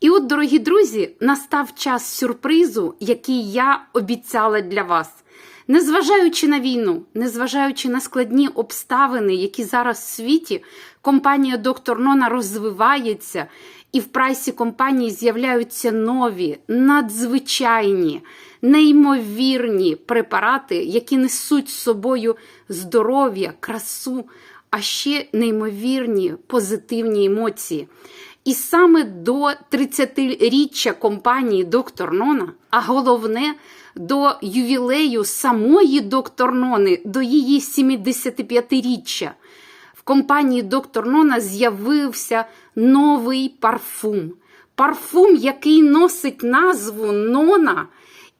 І от, дорогі друзі, настав час сюрпризу, який я обіцяла для вас. Незважаючи на війну, незважаючи на складні обставини, які зараз в світі, компанія Доктор Нона розвивається, і в прайсі компанії з'являються нові, надзвичайні, неймовірні препарати, які несуть з собою здоров'я, красу, а ще неймовірні позитивні емоції. І саме до 30-річчя компанії Доктор Нона, а головне до ювілею самої доктор Нони, до її 75-річчя, в компанії Доктор Нона з'явився новий парфум. Парфум, який носить назву Нона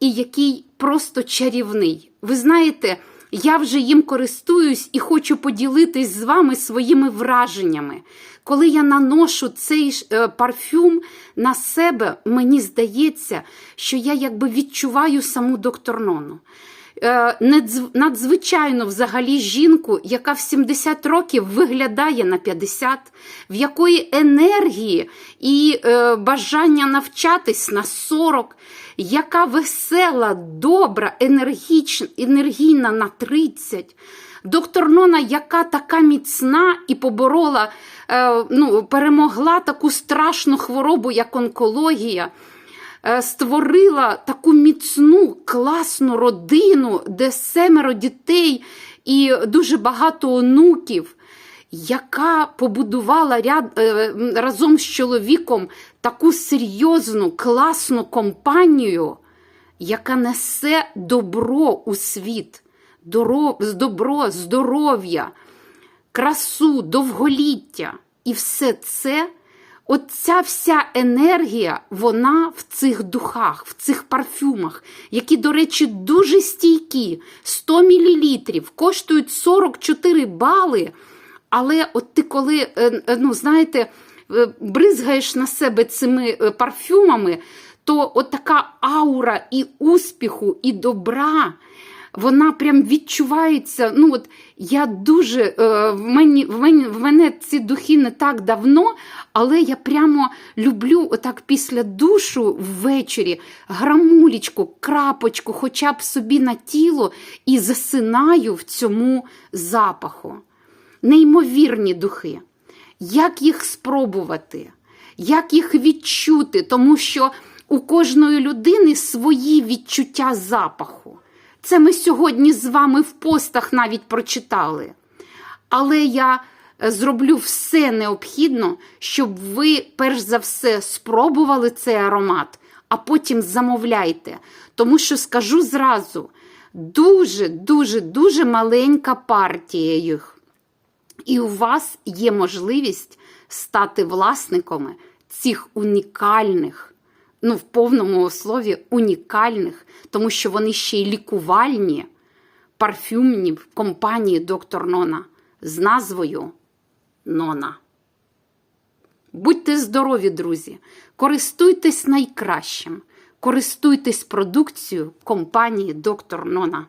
і який просто чарівний. Ви знаєте, я вже їм користуюсь і хочу поділитись з вами своїми враженнями. Коли я наношу цей е, парфюм на себе, мені здається, що я якби відчуваю саму доктор Нону. Е, надзвичайно взагалі жінку, яка в 70 років виглядає на 50, в якої енергії і е, бажання навчатись на 40, яка весела, добра, енергічна, енергійна на 30. Доктор Нона, яка така міцна і поборола, е, ну, перемогла таку страшну хворобу, як онкологія. Створила таку міцну, класну родину, де семеро дітей і дуже багато онуків, яка побудувала ряд, разом з чоловіком таку серйозну, класну компанію, яка несе добро у світ, добро, здоров'я, красу, довголіття. І все це. Оця вся енергія, вона в цих духах, в цих парфюмах, які, до речі, дуже стійкі, 100 мл, коштують 44 бали. Але от ти коли, ну, знаєте, бризгаєш на себе цими парфюмами, то от така аура і успіху, і добра. Вона прям відчувається. Ну от я дуже е, в мені, в мене в мене ці духи не так давно, але я прямо люблю отак після душу ввечері грамулечку, крапочку, хоча б собі на тіло і засинаю в цьому запаху. Неймовірні духи. Як їх спробувати? Як їх відчути? Тому що у кожної людини свої відчуття запаху. Це ми сьогодні з вами в постах навіть прочитали. Але я зроблю все необхідно, щоб ви, перш за все, спробували цей аромат, а потім замовляйте. Тому що скажу зразу: дуже-дуже дуже маленька партія їх. І у вас є можливість стати власниками цих унікальних ну, в повному слові унікальних, тому що вони ще й лікувальні, парфюмні в компанії Доктор Нона з назвою Нона. Будьте здорові, друзі! Користуйтесь найкращим, користуйтесь продукцією компанії Доктор Нона.